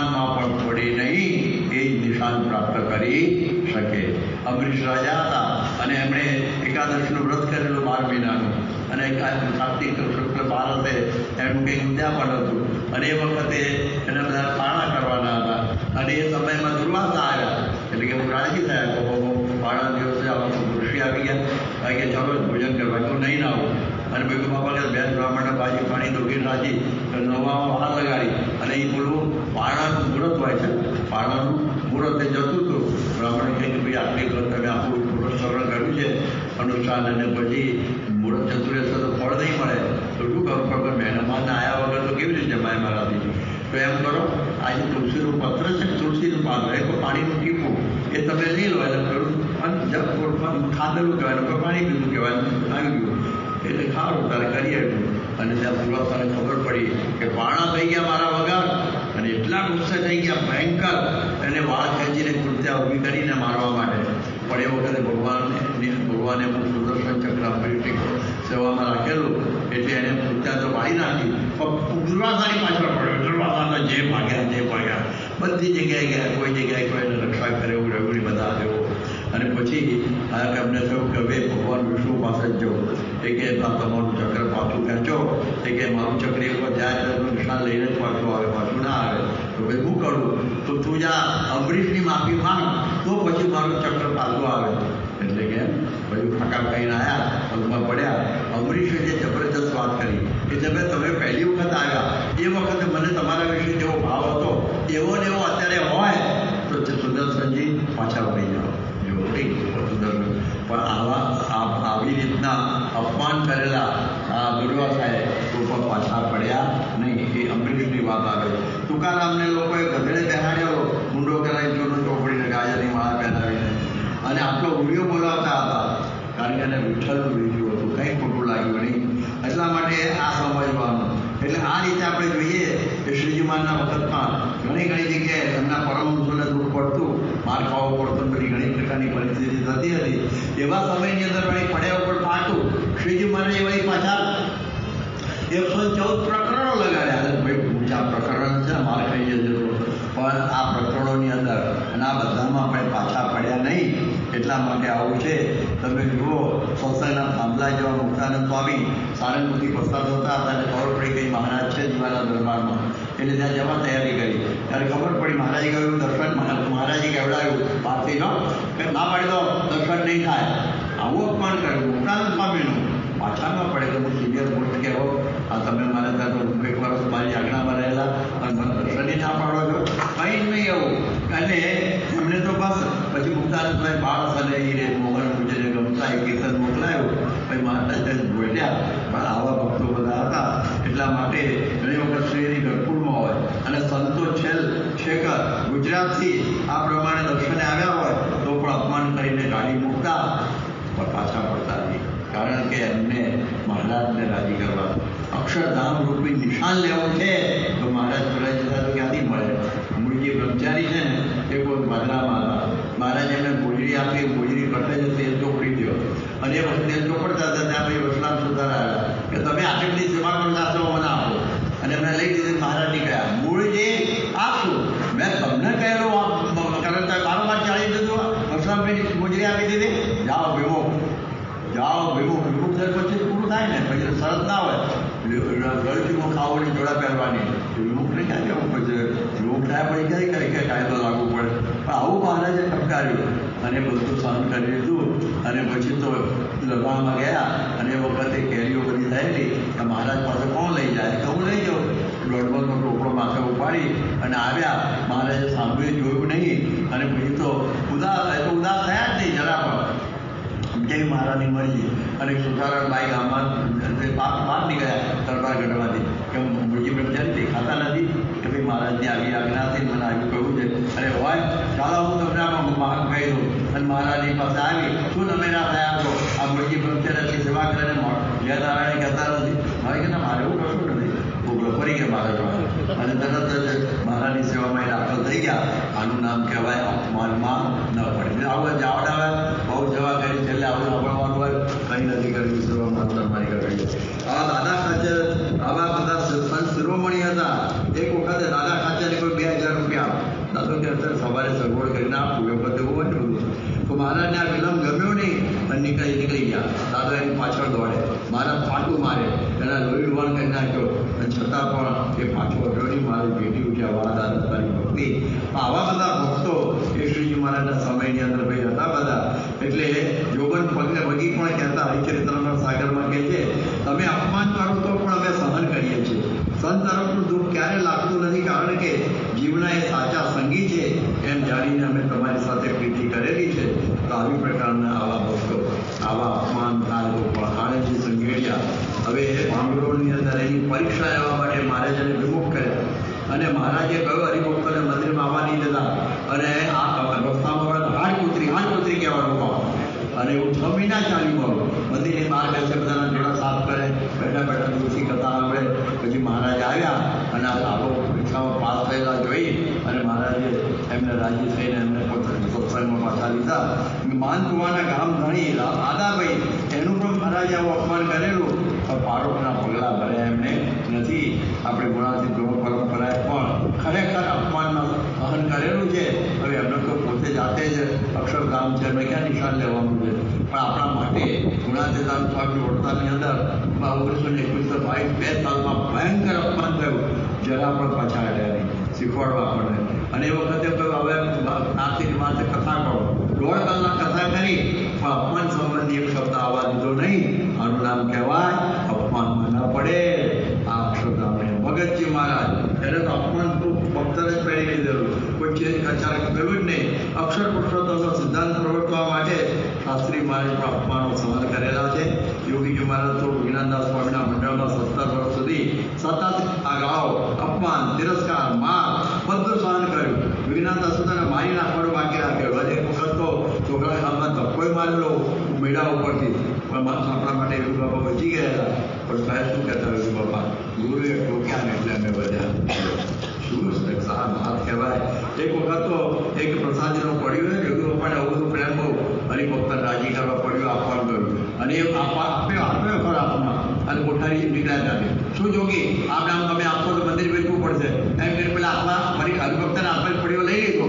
અપમાનમાં પણ પડે નહીં, એ જ નિશાન પ્રાપ્ત કરી શકે. અમરીશ રાજા હતા અને એમણે એકાદશીનું વ્રત કરેલું બાર મહિનાનું. અને કાર્તિક શુક્લ બાર હશે કંઈક ઉદ્યાપન હતું. અને એ વખતે એને બધા પાણા કરવાના હતા. અને એ સમયમાં દુર્વાસા આવ્યા. એટલે કે હું રાજી થયા બાબુ પાણા દિવસે આવા ઋષિ આવી ગયા. કે ચાલો, ભોજન કરવા તો નહીં ના આવું અને બાપા કે બેન, બ્રાહ્મણને ભાજી પાણી દોગી રાજી નવા હાથ લગાડી. અને એ બોલું પારણાનું મુહૂર્ત હોય છે. પાણાનું એ જતું હતું. બ્રાહ્મણ કહે કે ભાઈ આટલી વખત તમે આખું મુહૂર્ત સરળ કર્યું છે. અનુષ્ઠાન અને પછી મુહૂર્ત જતું રહેશે તો ફળ નહીં મળે. તો શું કરું? પણ મહેનમાન આવ્યા વગર તો કેવી રીતે જમાય મારાથી તો એમ કરો, આજે તુલસીનું પત્ર છે, તુલસીનું પાન. એક પાણીનું ટીપું એ તમે લઈ લો એટલે પેલું અને જપ ખાધેલું કહેવાય પણ પાણી પીધું કહેવાય આવી ગયું એટલે ખારું, તારે કરી આવ્યું અને ત્યાં પૂર્વસ્થાને ખબર પડી કે પાણા થઈ ગયા મારા વગર. એટલા ગુસ્સે થઈ ગયા, ભયંકર. એને વાળ ખેંચીને કૃત્યા ઊભી કરીને મારવા માટે. પણ એ વખતે ભગવાનને ભગવાને પણ સુદર્શન ચક્ર સેવામાં રાખેલું. એટલે એને કૃત્યા તો મારી નાખી. પણ દુર્વાસાની પાછળ પડ્યો. દુર્વાસાના જે ભાગ્યા જે ભાગ્યા. બધી જગ્યાએ ગયા. કોઈ જગ્યાએ કોઈને રક્ષા કરે એવું બધા દેવો અને પછી આ એમને થયું કે હવે ભગવાન વિષ્ણુ પાસે જ જવું એ કે તમારું ચક્ર પાછું ખેંચો. એ કે, મારું ચક્ર એક વાર જાય નિશાન લઈને જ પાછું આવે. પાછું ના આવે. તો કરું, તો તું જા, અમરીશની માફી માંગ, તો પછી મારું ચક્ર પાછું આવે. એટલે કે બધું ફાકા ખાઈને આવ્યા પગમાં પડ્યા. અમરીશે જે જબરજસ્ત વાત કરી, કે તમે તમે પહેલી વખત આવ્યા, એ વખતે મને તમારા વિશે જેવો ભાવ હતો, એવો ને એવો અત્યારે હોય, તો સુદર્શનજી પાછા વળી જાઓ. એવો ઠીક પણ આવા આવી રીતના અપમાન કરેલા આ દુર્વાસાએ તો પણ પાછા પડ્યા નહીં, એ અમરીશની વાત આવે. તુકારામને લોકોએ ગધેડે બેહાડ્યો મુંડો કરાવી ચોનો ચોપડીને ગાજરની માળા પહેરાવીને અને આટલો ઉડિયો બોલાવતા હતા કારણ કે એને વિઠ્ઠલનું બીજું હતું કંઈ ખોટું લાગ્યું નહીં એટલા માટે આ સમજવાનું એટલે આ રીતે આપણે જોઈએ કે શ્રીજીમાનના વખતમાં ઘણી ઘણી જગ્યાએ એમના પરમહંસોને દુઃખ પડતું, માર ખાવો પડતો બધી ઘણી પ્રકારની પરિસ્થિતિ થતી હતી. એવા સમયની અંદર વળી પડ્યા ઉપર ફાટું, શ્રીજીમાને વળી પાછા એકસો ચૌદ પ્રકરણો લગાડ્યા ભાઈ, ઊંચા પ્રકરણ છે, માર ખાઈ જશે પણ આ પ્રકરણોની અંદર અને આ બધામાં પણ પાછા પડ્યા નહીં એટલા માટે આવું છે. તમે જુઓ સંસ્થાના થાંભલા જેવા મુક્તાનંદ સ્વામી સારંગપુરથી પસાર થતા હતા અને ખબર પડી ગઈ મહારાજ છે જીવાના દરબારમાં. એટલે ત્યાં જવા તૈયારી કરી. ત્યારે ખબર પડી મહારાજે કહ્યું, દર્શન મહારાજે કહેવડાવ્યું પારથી કે ના પાડી દો, દર્શન નહીં થાય. આવું અપમાન કર્યું મુક્તાનંદ સ્વામીનું. પાછા ન પડે તો હું સિનિયર મોસ્ટ કહેવો. આ તમે મારા ત્યાં તો એક વર્ષ મારી આજ્ઞામાં રહેલા અને મને દર્શન ના પાડો છો. કંઈ જ નહીં એવું. અને પછી મુક્તાનંદભાઈ બાળ અને એને મોહન ગુજરે ગમતા એ કીર્તન મોકલાયું. પછી મહારાજ બોલ્યા પણ આવા ભક્તો બધા હતા. એટલા માટે ઘણી વખત શ્રીની ગઢપુરમાં હોય. અને સંતો છેલ છેક ગુજરાતથી આ પ્રમાણે દર્શને આવ્યા હોય, તો પણ અપમાન કરીને ગાડી મૂકતા. પાછા પડતા નહીં. કારણ કે એમને મહારાજને રાજી કરવા. અક્ષરધામ રૂપી નિશાન લેવું છે. તો મહારાજ તો ક્યાંથી મળે? મૂળજી બ્રહ્મચારી છે ને, એ કોઈ ભાદરામાં હતા મહારાજ એમને ભોજરી આપી ભોજરી કટે છે તેલ ચોપડી દો અને એ તેલ ચોપડતા હતા ત્યાં પછી વસલામ સુધાર આવ્યા કે તમે આટલી જમા કરતા છો મને આપો. અને એમને લઈ દીધી મહારાજની ગયા મૂળજી આપશું. મેં તમને કહેલું આપ કરતા બારોબાર ચાલી દીધું વસલામભાઈની મોજરી આપી દીધી. જાઓ ભેગો જાઓ વિમુખ વિમુખ થયા પછી પૂરું થાય ને, પછી શરત ના હોય. ગળચીમાં ખાવાની જોડા પહેરવાની. વિમુખને ક્યાં જવું પડશે? વિમુખ થયા પછી ક્યાંય કરે કે કાયદો લાગુ પડે? પણ આવું મહારાજે ઠપકાર્યું અને બધું સહન કરી લીધું. અને પછી તો લડવામાં ગયા અને એ વખતે કેરીઓ બધી થયેલી કે મહારાજ પાસે કોણ લઈ જાય? તો લઈ જાઉં. દોઢબલનો ટોપડો માથે ઉપાડી અને આવ્યા. મહારાજે સાંભળ્યું, જોયું નહીં. અને પછી તો ઉદાસ એ તો ઉદાસ થયા જ નહીં, જરા પણ. જય મહારાજની મરજી અને સુધારણ બાઈ ગામમાં બહાર બહાર નીકળ્યા તરબાર ગઢવાથી કે મુરજી બ્રહ્મચારી દેખાતા નથી. કે ભાઈ મહારાજની આવી આજ્ઞાથી મને આવ્યું કહ્યું છે. અરે હોય, ચાલો હું તમને મહાન કહી દઉં. અને મહારાજની પાસે આવી શું તમે ના થયા છો આ મુરજી બ્રહ્મચારી સેવા કરીને જય નારાયણ કહેતા નથી મારે કે ના મારે એવું કશું નથી ભોગલો ફરી ગયા મહારાજ પાસે અને તરત જ મહારાજની સેવામાં એ દાખલ થઈ ગયા આનું નામ કહેવાય અપમાનમાં ન પડે. આવું આવે બહુ જવા કરી છેલ્લે આવું સાંભળવાનું હોય, કંઈ નથી કર્યું સેવામાં તમારી કરી આ દાદા ખાચર, આવા બધા સંત શિરોમણી હતા. એક વખતે દાદા ખાચરે કોઈ બે હજાર રૂપિયા તમારે સગવડ કરીને આપવું એ બધું જ બધું. તો મહારાજને આ વિલંબ ગમ્યો નહીં અને નીકળી નીકળી ગયા. દાદા એની પાછળ દોડે. મારા ફાટું મારે. એના લોહી વણ કરી નાખ્યો. અને છતાં પણ એ પાછો નહીં. મારી ભેટી ઉઠ્યા વાળા દાદા ભક્તિ આવા બધા ભક્તો એ મહારાજના સમયની અંદર ભાઈ હતા બધા. એટલે જોગન પગને વગી પણ કહેતા હરિચરિત્રના સાગરમાં કહે છે, તમે અપમાન કરો તો પણ અમે સહન કરીએ છીએ. સંત તરફનું દુઃખ ક્યારે લાગતું નથી? કારણ કે જીવના એ સાચા સંગી છે. એમ જાણીને અમે તમારી સાથે પ્રીતિ કરેલી છે તો આવી પ્રકારના આવા ભક્તો આવા અપમાન થાય તો પણ આણંદજી સંઘેડિયા હવે માંગરોળની અંદર એની પરીક્ષા લેવા માટે મહારાજાને વિમુખ કર્યા અને મહારાજે કહ્યું હરિભક્તોને મંદિરમાં આવવા નહીં દેતા અને આ રસ્તામાં હાડ કૂતરી હાડ કૂતરી કહેવાનું કહો અને એવું ચાલ્યું મારું મંદિરની બહાર બેસે, બધાના જોડા સાફ કરે, બેઠા બેઠા તુલસી કથા સાંભળે. પછી મહારાજ આવ્યા અને આ લાભો પરીક્ષામાં પાસ થયેલા જોઈ અને મહારાજે એમને રાજી થઈને એમને પોતાના પાછા લીધા. માનકુવાના ગામ ધણી આદાભાઈ એનું પણ મહારાજે આવું અપમાન કરેલું. પણ પારોપના પગલાં ભર્યા એમને નથી. આપણે ગુણાથી ધોરણ પરંપરાએ પણ ખરેખર અપમાન સહન કરેલું છે. હવે એમને તો પોતે જાતે જ અક્ષરધામ છે. મેં ક્યાં નિશાન લેવાનું છે? આપણા માટે. ગુણાતીતાન સ્વામી વડતાની અંદર ઓગણીસો ને એકવીસો બાવીસ બે સાલમાં ભયંકર અપમાન થયું. જરા પણ પાછા હટ્યા નહીં, શીખવાડવા આપણને. અને એ વખતે હવે નાસિક માસે કથા કરો. દોઢ કલાક કથા કરી, પણ અપમાન સંબંધી એક શબ્દ આવવા દીધો નહીં. આનું નામ કહેવાય અપમાનમાં ન પડે. આ અક્ષરધામને ભગતજી મહારાજ, એને તો અપમાન તો ભક્તને જ પહેરી લીધેલું. કોઈ ચેન્જ કચાર કર્યું જ નહીં. અક્ષર પુરુષોત્તમનો સિદ્ધાંત પ્રવર્તવા માટે શાસ્ત્રી મહારાજ પણ અપમાનો સહન કરેલા છે. યોગીજી મહારાજ તો વિજ્ઞાનદાસ સ્વામીના મંડળમાં સત્તર વર્ષ સુધી સતત આ ગાળો અપમાન, તિરસ્કાર, માર બધું સહન કર્યું. વિજ્ઞાનદાસ સુધાને મારી નાખવાનું બાકી રાખ્યો. હજી એક વખત તો છોકરા હાથમાં ધક્કોય મારેલો મેળા ઉપરથી. પણ માણસ આપણા માટે એવું બાબા બચી ગયા હતા. પણ સાહેબ શું કહેતા એવું બાપા ગુરુએ ટોક્યા ને એટલે અમે બધા શું સારા હાથ કહેવાય. એક વખત તો એક પ્રસાદીનો પડ્યો ને યોગી બાપાને આવું બધું પ્રેમ બહુ હરિભક્તને રાજી કરવા પડ્યું આપવાનું ગયું અને એ આપવા આપ્યો આપ્યો ખરો આપવામાં અને કોઠારી નીકળ્યા હતા શું જોગી? આ નામ તમે આપો તો મંદિર વેચવું પડશે. એમ કરીને પેલા હાથમાં ફરી હરિભક્તને હાથમાં પડ્યો લઈ લીધો.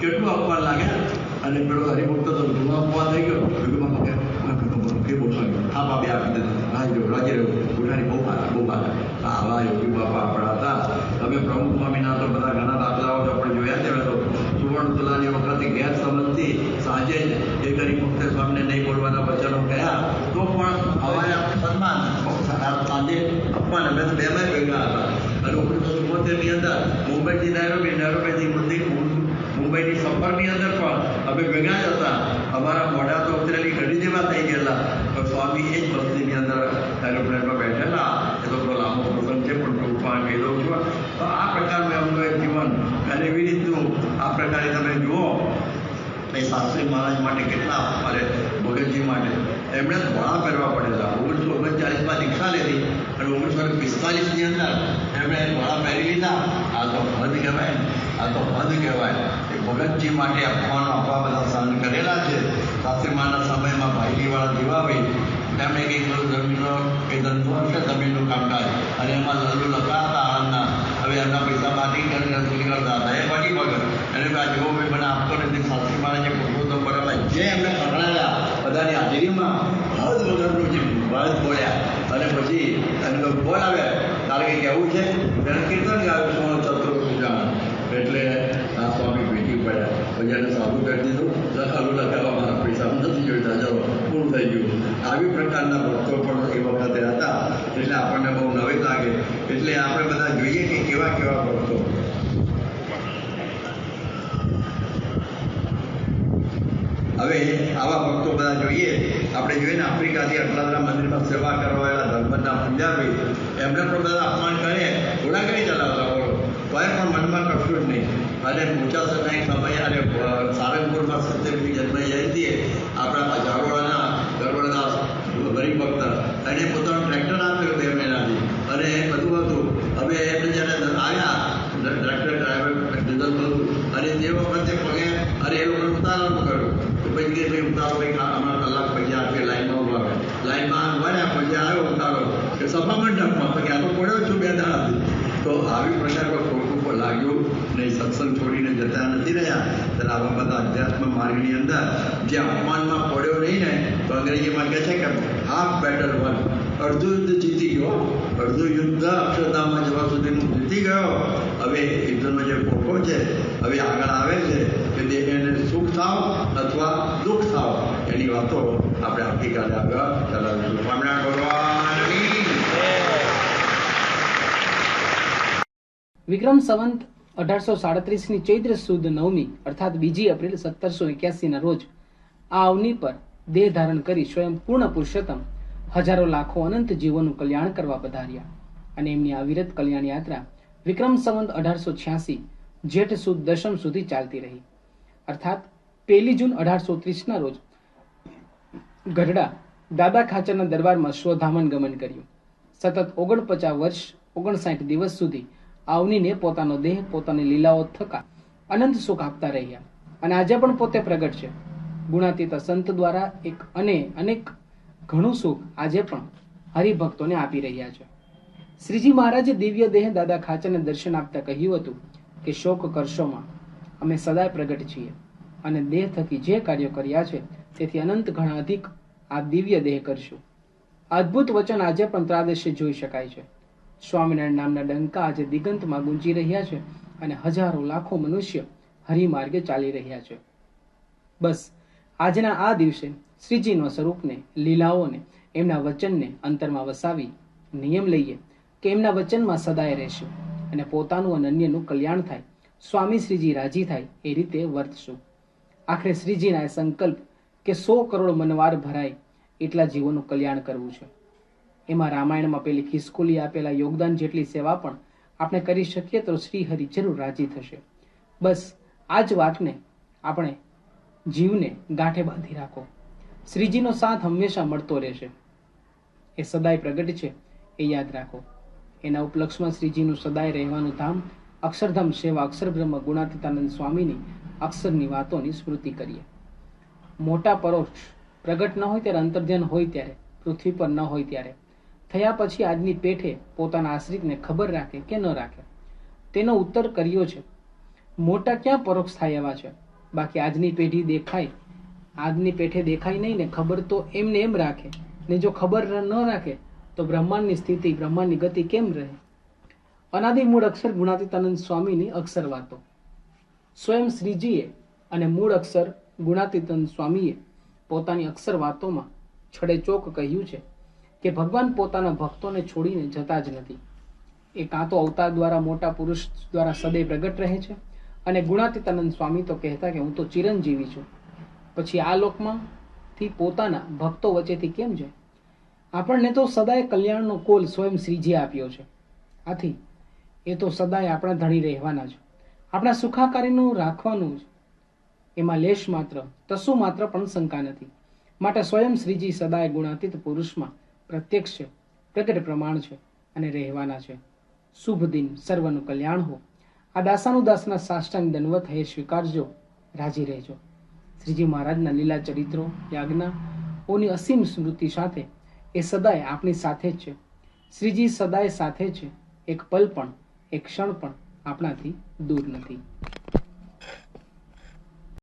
કેટલું અપમાન લાગે. અને પેલો હરિભક્ત તો જૂનો અપમાન થઈ ગયો યોગી બાપા કે કે બોલવાનું હા બાબી આપી દીધું હા જો રાજી રહ્યું કોઠારી બહુ સારા બહુ સારા આવા યોગી બાપા આપણા હતા તમે પ્રમુખ સ્વામીના તો બધા ઘણા દાખલાઓ તો આપણે જોયા છે હવે તો સુવર્ણ તુલાની વખતે ગેરસમજથી સાંજે જ એ ગરીબ વખતે સ્વામીને નહીં બોલવાના વચનો કહ્યા તો પણ હવારે સન્માન સાંજે અપમાન અમે તો બેમાં ભેગા હતા અને ઓગણીસો ચુમ્મોતેરની અંદર મુંબઈથી નૈરોબી નૈરોબીથી મંદિર મુંબઈની સફરની અંદર પણ અમે ભેગા જ હતા. અમારા મોઢા તો ઉતરેલી ઘડી જેવા થઈ ગયેલા. પણ સ્વામી એ જ બસ્તીની અંદર એરોપ્લેનમાં બેઠેલા. એ તો લાંબો પ્રસંગ છે, પણ ટૂંકમાં કહી છું. તો આ પ્રકારનું એમનું એક જીવન. અને એવી રીતનું આ પ્રકારે તમે જુઓ, એ શાસ્ત્રી મહારાજ માટે કેટલા મારે ભગતજી માટે. એમણે ઘોડા પહેરવા પડેલા. ઓગણીસો ઓગણચાલીસમાં દીક્ષા લીધી અને ઓગણીસો પિસ્તાલીસની અંદર એમણે ઘોડા પહેરી લીધા. આ તો હદ કહેવાય. આ તો હદ કહેવાય. ભગતજી માટે અપમાનો આપવા બધા સહન કરેલા છે. શાસ્ત્રી મહારાજના સમયમાં ભાઈલીવાળા જીવાભાઈ એમણે કંઈક જમીનનો કે ધંધો હશે જમીનનું કામકાજ અને એમાં લલ્લુ લખાતા આળંદના હવે એમના પૈસા બાકી કરીને રસૂલી કરતા હતા એ બની વગર એને આ જેવો ભાઈ મને આપતો નથી શાસ્ત્રી મહારાજે પુરુષોત્તમ બરાબર જે એમને ખવડાવ્યા બધાની હાજરીમાં હદ વગરનું જે વાત બોલ્યા અને પછી એને તો બોલ આવે તારે કંઈ કહેવું છે એને કીર્તન ગાયું સોનો ચતુર પૂજા એટલે આ સ્વામી ભેટી પડ્યા પછી સાબુ કરી દીધું પૈસા નથી જોઈતા ચલો પૂરું થઈ ગયું. આવી પ્રકારના ભક્તો પણ એ વખતે હતા. એટલે આપણને બહુ નવી લાગે. એટલે આપણે બધા જોઈએ કે કેવા કેવા ભક્તો. હવે આવા ભક્તો બધા જોઈએ. આપણે જોઈએ ને આફ્રિકાથી અટલાદરા મંદિરમાં સેવા કરવા આવેલા ધર્મના પંજાબી. એમને પણ બધા અપમાન કરે. ઘોડા કરી ચલાવતા બોલો. કોઈ પણ મનમાં કશું જ નહીં. અને ઊંચા સમય એક સમય અને સારંગપુરમાં સત્યની જન્મ જયંતિએ આપણા ઝારોડાના ગરવડના ગરીબ ભક્ત એને પોતાનું ટ્રેક્ટર આપ્યું બે મહિનાથી અને બધું હતું હવે એમને જ્યારે આવ્યા ટ્રેક્ટર ડ્રાઈવર ડીઝલ બધું અને તે વખતે પગે અરે એ લોકોને ઉતારવાનું કર્યું તો પછી કે ભાઈ ઉતારો ભાઈ અમારા કલાક પછી આપીએ લાઈનમાં ઊભા રહે લાઈનમાં વળ્યા પછી આવ્યો ઉતારો કે સભા મંડપમાં પછી આ તો પડ્યો છું બે દાડાથી તો આવી પ્રકાર પર ખોટું પર લાગ્યું. અને એ સત્સંગ છોડીને જતા નથી રહ્યા. ત્યારે આવા બધા અધ્યાત્મ માર્ગની અંદર જે અપમાનમાં પડ્યો નહીં ને, તો અંગ્રેજીમાં કહે છે કે હાફ બેટર વન અડધું યુદ્ધ જીતી ગયો. અડધું યુદ્ધ અક્ષરધામમાં જવા સુધીનું જીતી ગયો. હવે યુદ્ધનો જે ખોખો છે, હવે આગળ આવે છે કે તે એને સુખ થાવ અથવા દુઃખ થાવ. એની વાતો આપણે આવતીકાલે આગળ ચલાવીશું. સ્વામિનારાયણ ભગવાનની વિક્રમ સંવંત અઢારસો સાડત્રીસની ચૈત્ર સુદ નવમી, અર્થાત બીજી એપ્રિલ સત્તરસો એક્યાસીના રોજ, આ અવની પર દેહ ધારણ કરી સ્વયં પૂર્ણ પુરુષોત્તમ હજારો લાખો અનંત જીવોનું કલ્યાણ કરવા પધાર્યા. અને એમની અવિરત કલ્યાણ યાત્રા વિક્રમ સંવંત અઢારસો છ્યાસી, જેઠ સુદ દશમ સુધી ચાલતી રહી. અર્થાત પહેલી જૂન અઢારસો ત્રીસના રોજ ગઢડા દાદા ખાચરના દરબારમાં સ્વધામન ગમન કર્યું. સતત ઓગણપચાસ વર્ષ, ઓગણસાઠ દિવસ સુધી આવનીને પોતાનો દેહ, પોતાની લીલાઓ થકા, અનંત સુખ આપતા રહ્યા. અને આજે પણ પોતે પ્રગટ છે. ગુણાતીત સંત દ્વારા એક અને અનેક ઘણું સુખ આજે પણ હરિભક્તોને આપી રહ્યા છે. શ્રીજી મહારાજે દિવ્ય દેહ દાદા ખાચરને દર્શન આપતા કહ્યું હતું કે, શોક કરશોમાં અમે સદાય પ્રગટ છીએ. અને દેહ થકી જે કાર્યો કર્યા છે, તેથી અનંત ઘણા અધિક આ દિવ્ય દેહ કરશું. અદ્ભુત વચન આજે પણ ત્રાદેશે જોઈ શકાય છે. સ્વામિનારાયણ નામના ડંકા આજે દિગંતમાં ગુંજી રહ્યા છે અને હજારો લાખો મનુષ્ય હરિમાર્ગે ચાલી રહ્યા છે. બસ, આજના આ દિવસે શ્રીજીનો સ્વરૂપને, લીલાઓને, એમના વચનને અંતરમાં વસાવી નિયમ લઈએ કે એમના વચનમાં સદાય રહેશે અને પોતાનું અનન્યનું કલ્યાણ થાય, સ્વામી શ્રીજી રાજી થાય એ રીતે વર્તશું. આખરે શ્રીજીના સંકલ્પ કે સો કરોડ મનવાર ભરાય એટલા જીવોનું કલ્યાણ કરવું છે. એમાં રામાયણમાં પેલી ખિસકોલી આપેલા યોગદાન જેટલી સેવા પણ આપણે કરી શકીએ તો શ્રીહરિ જરૂર રાજી થશે. બસ, આ જ વાતને આપણે જીવને ગાંઠે બાંધી રાખો. શ્રીજીનો સાથ હંમેશા મળતો રહેશે. એ સદાય પ્રગટ છે, એ યાદ રાખો. એના ઉપલક્ષમાં શ્રીજીનું સદાય રહેવાનું ધામ અક્ષરધામ સેવા અક્ષરબ્રહ્મ ગુણાતીતાનંદ સ્વામીની અક્ષરની વાતોની સ્મૃતિ કરીએ. મોટા પરોક્ષ પ્રગટ ન હોય ત્યારે અંતર્ધ્યાન હોય ત્યારે, પૃથ્વી પર ન હોય ત્યારે થયા પછી આજની પેઠે પોતાના આશ્રિતને ખબર રાખે કે ન રાખે. તેનો ઉત્તર કર્યો છે. મોટા ક્યાં પરોક્ષ થાય એવા છે? બાકી આજની પેઢી દેખાય. આજની પેઠે દેખાય નહીં ને ખબર તો એમને એમ રાખે. ને જો ખબર ન રાખે, તો બ્રહ્માંડની સ્થિતિ, બ્રહ્માંડની ગતિ કેમ રહે? અનાદિ મૂળ અક્ષર ગુણાતીતાનંદ સ્વામીની અક્ષર વાતો. સ્વયં શ્રીજીએ અને મૂળ અક્ષર ગુણાતીતાનંદ સ્વામીએ પોતાની અક્ષર વાતોમાં છડે ચોક કહ્યું છે. કે ભગવાન પોતાના ભક્તોને છોડીને જતા જ નથી. એ કાં તો અવતાર દ્વારા મોટા પુરુષ દ્વારા સદૈવ પ્રગટ રહે છે અને ગુણાતીતાનંદ સ્વામી તો કહેતા કે હું તો ચિરંજીવી છું. પછી આ લોકમાંથી પોતાના ભક્તો વચ્ચેથી કેમ છે આપણને તો સદાય કલ્યાણનો કોલ સ્વયં શ્રીજી આપ્યો છે. આથી એ તો સદાય આપણા ધણી રહેવાના છે. આપણા સુખાકારીનું રાખવાનું જ એમાં લેશ માત્ર તસુ માત્ર પણ શંકા નથી. માટે સ્વયં શ્રીજી સદાય ગુણાતીત પુરુષમાં પ્રત્યક્ષ છે, પ્રગટ પ્રમાણ છે અને રહેવાના છે. શુભ દિન, સર્વનું કલ્યાણ હો. આ દાસાનું દાસના સાષ્ટાંગ દંડવત હે, સ્વીકારજો, રાજી રહેજો. શ્રીજી મહારાજના લીલા ચરિત્રો, યાજ્ઞા, ઓની અસીમ સ્મૃતિ સાથે એ સદાય આપણી સાથે જ છે. શ્રીજી સદાય સાથે છે. એક પલ પણ, એક ક્ષણ પણ આપણાથી દૂર નથી.